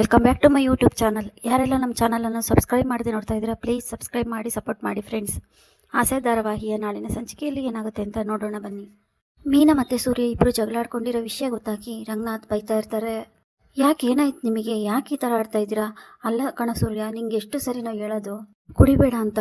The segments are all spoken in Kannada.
Welcome back to my YouTube channel ಯಾರೆಲ್ಲ ನಮ್ಮ ಚಾನಲನ್ನು ಸಬ್ಸ್ಕ್ರೈಬ್ ಮಾಡದೆ ನೋಡ್ತಾ ಇದ್ದೀರಾ ಪ್ಲೀಸ್ ಸಬ್ಸ್ಕ್ರೈಬ್ ಮಾಡಿ ಸಪೋರ್ಟ್ ಮಾಡಿ ಫ್ರೆಂಡ್ಸ್ ಆಸೆ ಧಾರಾವಾಹಿಯ ನಾಳಿನ ಸಂಚಿಕೆಯಲ್ಲಿ ಏನಾಗುತ್ತೆ ಅಂತ ನೋಡೋಣ ಬನ್ನಿ. ಮೀನಾ ಮತ್ತು ಸೂರ್ಯ ಇಬ್ಬರು ಜಗಳಾಡ್ಕೊಂಡಿರೋ ವಿಷಯ ಗೊತ್ತಾಗಿ ರಂಗನಾಥ್ ಬೈತಾ ಇರ್ತಾರೆ. ಯಾಕೆ ಏನಾಯ್ತು ನಿಮಗೆ? ಯಾಕೆ ಈ ಥರ ಆಡ್ತಾ ಇದ್ದೀರಾ? ಅಲ್ಲ ಕಣ ಸೂರ್ಯ, ನಿಂಗೆ ಎಷ್ಟು ಸರಿ ನಾವು ಹೇಳೋದು? ಕುಡಿಬೇಡ ಅಂತ.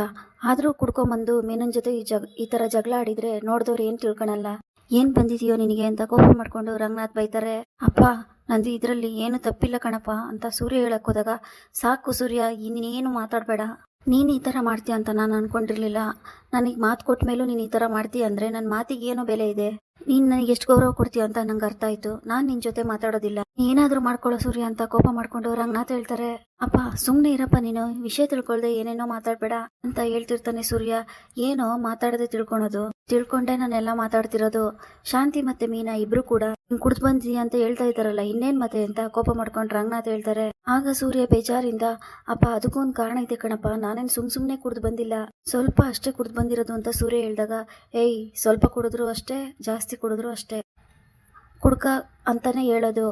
ಆದರೂ ಕುಡ್ಕೊಂಬಂದು ಮೀನನ್ ಜೊತೆ ಈ ಜಗ, ಈ ಥರ ಜಗಳ ಆಡಿದರೆ ನೋಡಿದವ್ರು ಏನು ತಿಳ್ಕೊಳಲ್ಲ ಏನು ಬಂದಿದೆಯೋ ನಿನಗೆ ಅಂತ ಕೋಪ ಮಾಡಿಕೊಂಡು ರಂಗನಾಥ್ ಬೈತಾರೆ. ಅಪ್ಪ ನಂದು, ಇದರಲ್ಲಿ ಏನು ತಪ್ಪಿಲ್ಲ ಕಣಪ್ಪ ಅಂತ ಸೂರ್ಯ ಹೇಳಕ್ ಹೋದಾಗ, ಸಾಕು ಸೂರ್ಯ, ಇನ್ನೇನು ಮಾತಾಡಬೇಡ. ನೀನು ಈ ಥರ ಮಾಡ್ತೀಯ ಅಂತ ನಾನು ಅನ್ಕೊಂಡಿರ್ಲಿಲ್ಲ. ನನಗೆ ಮಾತು ಕೊಟ್ಟ ಮೇಲೂ ನೀನು ಈ ಥರ ಮಾಡ್ತೀಯ ಅಂದರೆ ನನ್ನ ಮಾತಿಗೆ ಏನೋ ಬೆಲೆ ಇದೆ. ನೀನು ನನಗೆ ಎಷ್ಟು ಗೌರವ ಕೊಡ್ತೀಯ ಅಂತ ನಂಗೆ ಅರ್ಥ ಆಯ್ತು. ನಾನು ನಿನ್ನ ಜೊತೆ ಮಾತಾಡೋದಿಲ್ಲ. ಏನಾದರೂ ಮಾಡ್ಕೊಳ್ಳೋ ಸೂರ್ಯ ಅಂತ ಕೋಪ ಮಾಡ್ಕೊಂಡು ರಂಗನಾಥ್ ಹೇಳ್ತಾರೆ. ಅಪ್ಪ ಸುಮ್ಮನೆ ಇರಪ್ಪ ನೀನು. ವಿಷಯ ತಿಳ್ಕೊಳ್ದೆ ಏನೇನೋ ಮಾತಾಡ್ಬೇಡ ಅಂತ ಹೇಳ್ತಿರ್ತಾನೆ ಸೂರ್ಯ. ಏನೋ ಮಾತಾಡದೆ ತಿಳ್ಕೊಳೋದು. ತಿಳ್ಕೊಂಡೆ ನಾನೆಲ್ಲ ಮಾತಾಡ್ತಿರೋದು. ಶಾಂತಿ ಮತ್ತೆ ಮೀನಾ ಇಬ್ರು ಕೂಡ ಕುಡ್ದು ಬಂದಿ ಅಂತ ಹೇಳ್ತಾ ಇದಾರಲ್ಲ ಇನ್ನೇನ್ ಮತ್ತೆ ಅಂತ ಕೋಪ ಮಾಡ್ಕೊಂಡು ರಂಗನಾಥ್ ಹೇಳ್ತಾರೆ. ಆಗ ಸೂರ್ಯ ಬೇಜಾರಿಂದ, ಅಪ್ಪ, ಅದಕ್ಕೂ ಒಂದು ಕಾರಣ ಇದೆ ಕಣಪ್ಪ. ನಾನೇನ್ ಸುಮ್ ಸುಮ್ನೆ ಕುಡ್ದು ಬಂದಿಲ್ಲ. ಸ್ವಲ್ಪ ಅಷ್ಟೇ ಕುಡ್ದು ಬಂದಿರೋದು ಅಂತ ಸೂರ್ಯ ಹೇಳ್ದಾಗ, ಏಯ್, ಸ್ವಲ್ಪ ಕುಡಿದ್ರು ಅಷ್ಟೇ, ಜಾಸ್ತಿ ಕುಡಿದ್ರು ಅಷ್ಟೇ. ಕುಡ್ಕ ಅಂತಾನೆ ಹೇಳೋದು.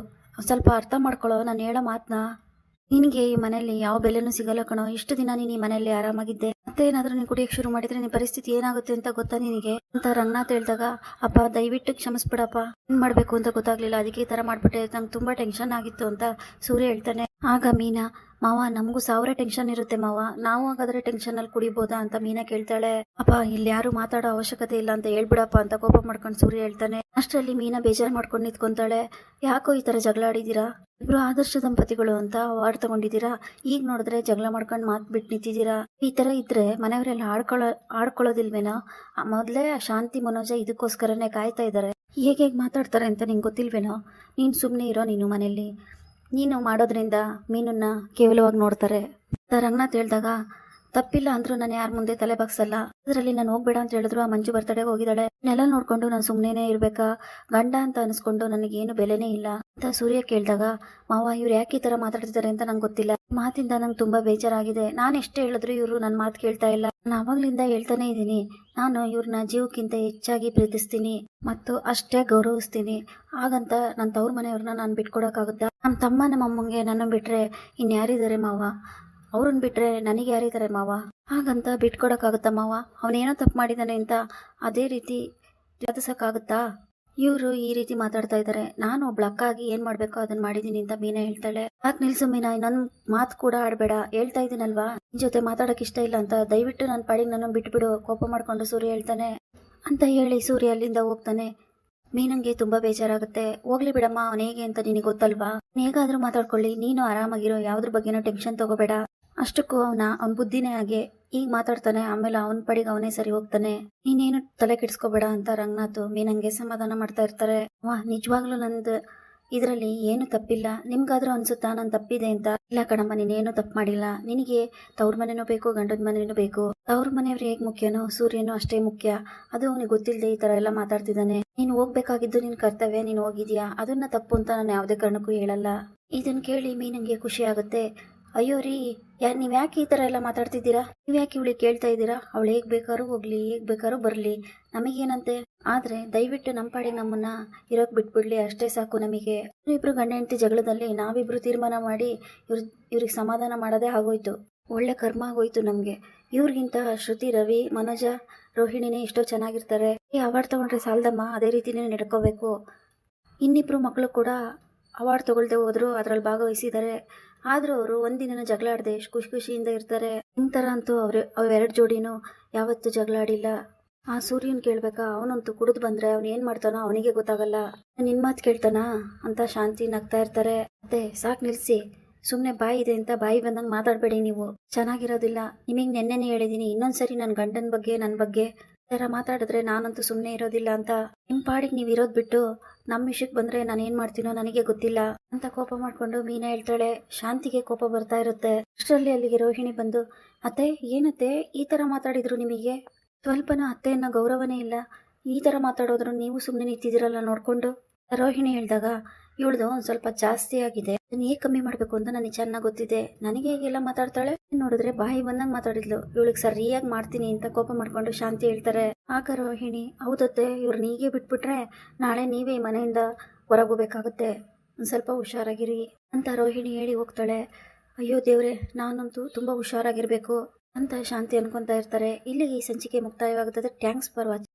ಸ್ವಲ್ಪ ಅರ್ಥ ಮಾಡ್ಕೊಳ್ಳೋ ನಾನು ಹೇಳೋ ಮಾತನ್ನ ನಿನಗೆ ಈ ಮನೆಯಲ್ಲಿ ಯಾವ ಬೆಲೆನೂ ಸಿಗಲ್ಲ ಕಣೋ. ಇಷ್ಟು ದಿನ ನೀನು ಈ ಮನೆಯಲ್ಲಿ ಆರಾಮಾಗಿದ್ದೆ. ಮತ್ತೆ ಏನಾದರೂ ನೀನು ಕುಡಿಯೋಕೆ ಶುರು ಮಾಡಿದ್ರೆ ನಿನ್ನ ಪರಿಸ್ಥಿತಿ ಏನಾಗುತ್ತೆ ಅಂತ ಗೊತ್ತಾ ನಿನಗೆ? ಅಂತ ರಂಗನಾಥ್ ಹೇಳ್ದಾಗ ಅಪ್ಪ, ದಯವಿಟ್ಟು ಕ್ಷಮಿಸ್ಬಿಡಪ್ಪ. ಏನ್ ಮಾಡಬೇಕು ಅಂತ ಗೊತ್ತಾಗ್ಲಿಲ್ಲ. ಅದಕ್ಕೆ ಈ ಥರ ಮಾಡ್ಬಿಟ್ಟೆ. ನಂಗೆ ತುಂಬ ಟೆನ್ಷನ್ ಆಗಿತ್ತು ಅಂತ ಸೂರ್ಯ ಹೇಳ್ತಾನೆ. ಆಗ ಮೀನಾ ಮಾವ, ನಮಗೂ ಸಾವಿರ ಟೆನ್ಷನ್ ಇರುತ್ತೆ ಮಾವ. ನಾವು ಹಾಗಾದ್ರೆ ಟೆನ್ಷನ್ ಅಲ್ಲಿ ಕುಡಿಬೋದಾ ಅಂತ ಮೀನಾ ಕೇಳ್ತಾಳೆ. ಅಪ್ಪ, ಇಲ್ಲಿ ಯಾರು ಮಾತಾಡೋ ಅವಶ್ಯಕತೆ ಇಲ್ಲ ಅಂತ ಹೇಳ್ಬಿಡಪ್ಪ ಅಂತ ಕೋಪ ಮಾಡ್ಕೊಂಡು ಸೂರ್ಯ ಹೇಳ್ತಾನೆ. ಅಷ್ಟರಲ್ಲಿ ಮೀನಾ ಬೇಜಾರು ಮಾಡ್ಕೊಂಡು ನಿಂತ್ಕೊಂತಾಳೆ. ಯಾಕೋ ಈ ತರ ಜಗಳ ಆಡಿದೀರಾ ಇಬ್ರು ಆದರ್ಶ ದಂಪತಿಗಳು ಅಂತ ಅವಾರ್ಡ್ ತಗೊಂಡಿದ್ದೀರಾ? ಈಗ ನೋಡಿದ್ರೆ ಜಗಳ ಮಾಡ್ಕೊಂಡು ಮಾತು ಬಿಟ್ಟು ನಿಂತಿದ್ದೀರಾ? ಈ ತರ ಇದ್ರೆ ಮನೆಯವರೆಲ್ಲ ಆಡ್ಕೊಳ್ಳೋ ಆಡ್ಕೊಳ್ಳೋದಿಲ್ವೇನಾ? ಮೊದ್ಲೇ ಶಾಂತಿ ಮನೋಜ ಇದಕ್ಕೋಸ್ಕರನೇ ಕಾಯ್ತಾ ಇದ್ದಾರೆ ಹೇಗೆ ಹೇಗೆ ಮಾತಾಡ್ತಾರೆ ಅಂತ ನಿಂಗೆ ಗೊತ್ತಿಲ್ವೇನೋ? ನೀನು ಸುಮ್ಮನೆ ಇರೋ ನೀನು ಮನೆಯಲ್ಲಿ. ನೀನು ಮಾಡೋದ್ರಿಂದ ಮೀನನ್ನ ಕೇವಲವಾಗಿ ನೋಡ್ತಾರೆ. ರಂಗನಾಥ್ ಹೇಳಿದಾಗ ತಪ್ಪಿಲ್ಲ ಅಂದ್ರು ನಾನು ಯಾರ ಮುಂದೆ ತಲೆ ಬಾಕ್ಸಲ್ಲ ಅದರಲ್ಲಿ ನಾನು ಹೋಗ್ಬೇಡ ಅಂತ ಹೇಳಿದ್ರು, ಆ ಮಂಜು ಬರ್ತಡೆಗೆ ಹೋಗಿದ್ದಾಳೆ. ನೆಲ ನೋಡ್ಕೊಂಡು ನಾನು ಸುಮ್ಮನೆ ಇರ್ಬೇಕಾ? ಗಂಡ ಅಂತ ಅನಿಸ್ಕೊಂಡು ನನಗೇನು ಬೆಲೆನೇ ಇಲ್ಲ ಅಂತ ಸೂರ್ಯ ಕೇಳಿದಾಗ, ಮಾವ, ಇವ್ರು ಯಾಕೆ ಈ ತರ ಮಾತಾಡ್ತಿದ್ದಾರೆ ಅಂತ ನಂಗೆ ಗೊತ್ತಿಲ್ಲ. ಮಾತಿಂದ ನಂಗೆ ತುಂಬಾ ಬೇಜಾರಾಗಿದೆ. ನಾನು ಎಷ್ಟೇ ಹೇಳಿದ್ರು ಇವರು ನನ್ನ ಮಾತು ಕೇಳ್ತಾ ಇಲ್ಲ. ನಾನು ಅವಾಗ್ಲಿಂದ ಹೇಳ್ತಾನೆ ಇದ್ದೀನಿ. ನಾನು ಇವ್ರನ್ನ ಜೀವಕ್ಕಿಂತ ಹೆಚ್ಚಾಗಿ ಪ್ರೀತಿಸ್ತೀನಿ ಮತ್ತು ಅಷ್ಟೇ ಗೌರವಿಸ್ತೀನಿ. ಹಾಗಂತ ನನ್ನ ತವ್ರ ಮನೆಯವ್ರನ್ನ ನಾನು ಬಿಟ್ಕೊಡಕ್ಕಾಗುತ್ತಾ? ನಮ್ಮ ತಮ್ಮ ನಮ್ಮ ಅಮ್ಮಂಗೆ ನನ್ನ ಬಿಟ್ರೆ ಇನ್ಯಾರಿದ್ದಾರೆ ಮಾವ? ಅವ್ರನ್ನ ಬಿಟ್ರೆ ನನಗೆ ಯಾರಿದ್ದಾರೆ ಮಾವ? ಹಾಗಂತ ಬಿಟ್ಕೊಡೋಕ್ಕಾಗುತ್ತಾ ಮಾವ? ಅವನೇನೋ ತಪ್ಪು ಮಾಡಿದ್ದಾನೆ ಅಂತ ಅದೇ ರೀತಿ ವಾದಿಸೋಕ್ಕಾಗುತ್ತಾ ಇವರು ಈ ರೀತಿ ಮಾತಾಡ್ತಾ ಇದ್ದಾರೆ ನಾನು ಒಬ್ಳ ಅಕ್ಕಾಗಿ ಏನು ಮಾಡಬೇಕೋ ಅದನ್ನ ಮಾಡಿದೀನಿ ಅಂತ ಮೀನಾ ಹೇಳ್ತಾಳೆ. ಯಾಕೆ ನಿಲ್ಸು ಮೀನಾ? ನನ್ನ ಮಾತು ಕೂಡ ಆಡಬೇಡ. ಹೇಳ್ತಾ ಇದ್ದೀನಲ್ವಾ ನಿನ್ ಜೊತೆ ಮಾತಾಡೋಕೆ ಇಷ್ಟ ಇಲ್ಲ ಅಂತ ದಯವಿಟ್ಟು ನನ್ನ ಪಾಡಿಗೆ ನನ್ನ ಬಿಟ್ಬಿಡು. ಕೋಪ ಮಾಡ್ಕೊಂಡು ಸೂರ್ಯ ಹೇಳ್ತಾನೆ. ಅಂತ ಹೇಳಿ ಸೂರ್ಯ ಅಲ್ಲಿಂದ ಹೋಗ್ತಾನೆ. ಮೀನಂಗೆ ತುಂಬಾ ಬೇಜಾರಾಗುತ್ತೆ. ಹೋಗ್ಲಿ ಬಿಡಮ್ಮ ಅವನೇಗೆ ಅಂತ ನಿನಗೆ ಗೊತ್ತಲ್ವಾ? ಹೇಗಾದ್ರೂ ಮಾತಾಡ್ಕೊಳ್ಳಿ. ನೀನು ಆರಾಮಾಗಿರೋ ಯಾವ್ದ್ರ ಬಗ್ಗೆನೂ ಟೆನ್ಷನ್ ತಗೋಬೇಡ. ಅಷ್ಟಕ್ಕೂ ಅವನ ಅವನ ಬುದ್ಧಿನೇ ಹಾಗೆ ಈಗ ಮಾತಾಡ್ತಾನೆ, ಆಮೇಲೆ ಅವನ ಪಡಿಗೆ ಅವನೇ ಸರಿ ಹೋಗ್ತಾನೆ. ನೀನೇನು ತಲೆ ಕೆಡಿಸ್ಕೋಬೇಡ ಅಂತ ರಂಗನಾಥ್ ಮೀನಂಗೆ ಸಮಾಧಾನ ಮಾಡ್ತಾ ಇರ್ತಾರೆ. ವಾ, ನಿಜವಾಗ್ಲೂ ನಂದು ಇದರಲ್ಲಿ ಏನು ತಪ್ಪಿಲ್ಲ. ನಿಮ್ಗಾದ್ರೂ ಅನ್ಸುತ್ತಾ ನಾನು ತಪ್ಪಿದೆ ಅಂತ? ಇಲ್ಲ ಕಣಮ್ಮ, ನೀನೇನು ತಪ್ಪು ಮಾಡಿಲ್ಲ. ನಿನಗೆ ತವ್ರ ಮನೆನೂ ಬೇಕು ಗಂಡದ ಮನೆನೂ ಬೇಕು. ತವ್ರ ಮನೆಯವ್ರು ಹೇಗೆ ಮುಖ್ಯನೋ, ಸೂರ್ಯನು ಅಷ್ಟೇ ಮುಖ್ಯ. ಅದು ಅವನಿಗೆ ಗೊತ್ತಿಲ್ಲದೆ ಈ ತರ ಎಲ್ಲ ಮಾತಾಡ್ತಿದ್ದಾನೆ. ನೀನು ಹೋಗ್ಬೇಕಾಗಿದ್ದು ನಿನ್ ಕರ್ತವ್ಯ, ನೀನು ಹೋಗಿದ್ಯಾ? ಅದನ್ನ ತಪ್ಪು ಅಂತ ನಾನು ಯಾವುದೇ ಕಾರಣಕ್ಕೂ ಹೇಳಲ್ಲ. ಇದನ್ನ ಕೇಳಿ ಮೀನಂಗೆ ಖುಷಿ ಆಗುತ್ತೆ. ಅಯ್ಯೋ ರೀ ಯಾ, ನೀವು ಯಾಕೆ ಈ ಥರ ಎಲ್ಲ ಮಾತಾಡ್ತಿದ್ದೀರಾ? ನೀವು ಯಾಕೆ ಇವಳಿಗೆ ಕೇಳ್ತಾ ಇದ್ದೀರಾ? ಅವಳು ಹೇಗೆ ಬೇಕಾದ್ರೂ ಹೋಗ್ಲಿ, ಹೇಗೆ ಬೇಕಾದ್ರೂ ಬರಲಿ. ನಮಗೇನಂತೆ? ಆದರೆ ದಯವಿಟ್ಟು ನಮ್ಮ ಪಾಡಿ ನಮ್ಮನ್ನ ಇರೋಕೆ ಬಿಟ್ಬಿಡ್ಲಿ, ಅಷ್ಟೇ ಸಾಕು ನಮಗೆ. ಇಬ್ರು ಗಂಡ ಹೆಂಡತಿ ಜಗಳದಲ್ಲಿ ನಾವಿಬ್ರು ತೀರ್ಮಾನ ಮಾಡಿ ಇವ್ರ, ಇವ್ರಿಗೆ ಸಮಾಧಾನ ಮಾಡೋದೇ ಆಗೋಯ್ತು. ಒಳ್ಳೆ ಕರ್ಮ ಆಗೋಯ್ತು ನಮಗೆ. ಇವ್ರಿಗಿಂತ ಶ್ರುತಿ, ರವಿ, ಮನೋಜ, ರೋಹಿಣಿನೇ ಎಷ್ಟೋ ಚೆನ್ನಾಗಿರ್ತಾರೆ. ಈ ಅವಾರ್ಡ್ ತಗೊಂಡ್ರೆ ಸಾಲದಮ್ಮ, ಅದೇ ರೀತಿನೇ ನಡ್ಕೋಬೇಕು. ಇನ್ನಿಬ್ರು ಮಕ್ಕಳು ಕೂಡ ಅವಾರ್ಡ್ ತಗೊಳ್ದೆ ಹೋದ್ರು ಅದ್ರಲ್ಲಿ ಭಾಗವಹಿಸಿದ್ದಾರೆ ಆದರೂ ಅವರು ಒಂದಿನ ಜಗಳ ಆಡದೆ ಎಷ್ಟು ಖುಷಿ ಖುಷಿಯಿಂದ ಇರ್ತಾರೆ. ನಿನ್ ಥರ ಅಂತೂ ಅವ್ರ ಅವೆರಡು ಜೋಡಿನೂ ಯಾವತ್ತೂ ಜಗಳ ಆಡಿಲ್ಲ ಆ ಸೂರ್ಯನ್ ಕೇಳ್ಬೇಕಾ, ಅವನಂತೂ ಕುಡಿದು ಬಂದ್ರೆ ಅವ್ನು ಏನ್ ಮಾಡ್ತಾನೋ ಅವನಿಗೆ ಗೊತ್ತಾಗಲ್ಲ. ನಿನ್ ಮಾತು ಕೇಳ್ತಾನಾ? ಅಂತ ಶಾಂತಿ ನಗ್ತಾ ಇರ್ತಾರೆ. ಅದೇ ಸಾಕ್ ನಿಲ್ಸಿ. ಸುಮ್ಮನೆ ಬಾಯಿ ಇದೆ ಅಂತ ಬಾಯಿ ಬಂದಂಗೆ ಮಾತಾಡಬೇಡಿ ನೀವು. ಚೆನ್ನಾಗಿರೋದಿಲ್ಲ. ನಿಮಗೆ ನೆನ್ನೆನೇ ಹೇಳಿದ್ದೀನಿ ಇನ್ನೊಂದ್ಸರಿ ನನ್ನ ಗಂಡನ ಬಗ್ಗೆ ನನ್ನ ಬಗ್ಗೆ ಥರ ಮಾತಾಡಿದ್ರೆ ನಾನಂತೂ ಸುಮ್ಮನೆ ಇರೋದಿಲ್ಲ ಅಂತ. ನಿಮ್ಮ ಪಾಡಿಗೆ ನೀವು ಇರೋದು ಬಿಟ್ಟು ನಮ್ಮ ವಿಷಯಕ್ಕೆ ಬಂದರೆ ನಾನು ಏನು ಮಾಡ್ತೀನೋ ನನಗೆ ಗೊತ್ತಿಲ್ಲ ಅಂತ ಕೋಪ ಮಾಡಿಕೊಂಡು ಮೀನಾ ಹೇಳ್ತಾಳೆ, ಶಾಂತಿಗೆ ಕೋಪ ಬರ್ತಾ ಇರುತ್ತೆ. ಅಷ್ಟರಲ್ಲಿ ಅಲ್ಲಿಗೆ ರೋಹಿಣಿ ಬಂದು, ಅತ್ತೆ, ಏನತ್ತೆ? ಈ ಥರ ಮಾತಾಡಿದ್ರು ನಿಮಗೆ? ಸ್ವಲ್ಪನ ಅತ್ತೆಯನ್ನ ಗೌರವನೇ ಇಲ್ಲ. ಈ ಥರ ಮಾತಾಡೋದ್ರು ನೀವು ಸುಮ್ಮನೆ ನಿಂತಿದ್ದೀರಲ್ಲ ನೋಡಿಕೊಂಡು. ರೋಹಿಣಿ ಹೇಳಿದಾಗ ಇವಳ್ದು ಒಂದ್ ಸ್ವಲ್ಪ ಜಾಸ್ತಿ ಆಗಿದೆ. ಅದನ್ನ ಕಮ್ಮಿ ಮಾಡಬೇಕು ಅಂತ ನನಗೆ ಚೆನ್ನಾಗಿ ಗೊತ್ತಿದೆ. ನನಗೆ ಹೇಗೆಲ್ಲ ಮಾತಾಡ್ತಾಳೆ? ನೋಡಿದ್ರೆ ಬಾಯಿ ಬಂದಂಗ್ ಮಾತಾಡಿದ್ಲು. ಇವಳಿಗೆ ಸರಿಯಾಗಿ ಮಾಡ್ತೀನಿ ಅಂತ ಕೋಪ ಮಾಡ್ಕೊಂಡು ಶಾಂತಿ ಹೇಳ್ತಾರೆ. ಆಗ ರೋಹಿಣಿ, ಹೌದತ್ತೆ ಇವ್ರನ್ನ ನೀಗೆ ಬಿಟ್ಬಿಟ್ರೆ ನಾಳೆ ನೀವೇ ಮನೆಯಿಂದ ಹೊರಗೋಗ್ಬೇಕಾಗುತ್ತೆ ಒಂದ್ ಸ್ವಲ್ಪ ಹುಷಾರಾಗಿರಿ ಅಂತ ರೋಹಿಣಿ ಹೇಳಿ ಹೋಗ್ತಾಳೆ. ಅಯ್ಯೋ ದೇವ್ರೆ, ನಾನಂತೂ ತುಂಬಾ ಹುಷಾರಾಗಿರಬೇಕು ಅಂತ ಶಾಂತಿ ಅನ್ಕೊತಾ ಇರ್ತಾರೆ. ಇಲ್ಲಿಗೆ ಈ ಸಂಚಿಕೆ ಮುಕ್ತಾಯವಾಗುತ್ತದೆ ಥ್ಯಾಂಕ್ಸ್ ಫಾರ್ ವಾಚಿಂಗ್.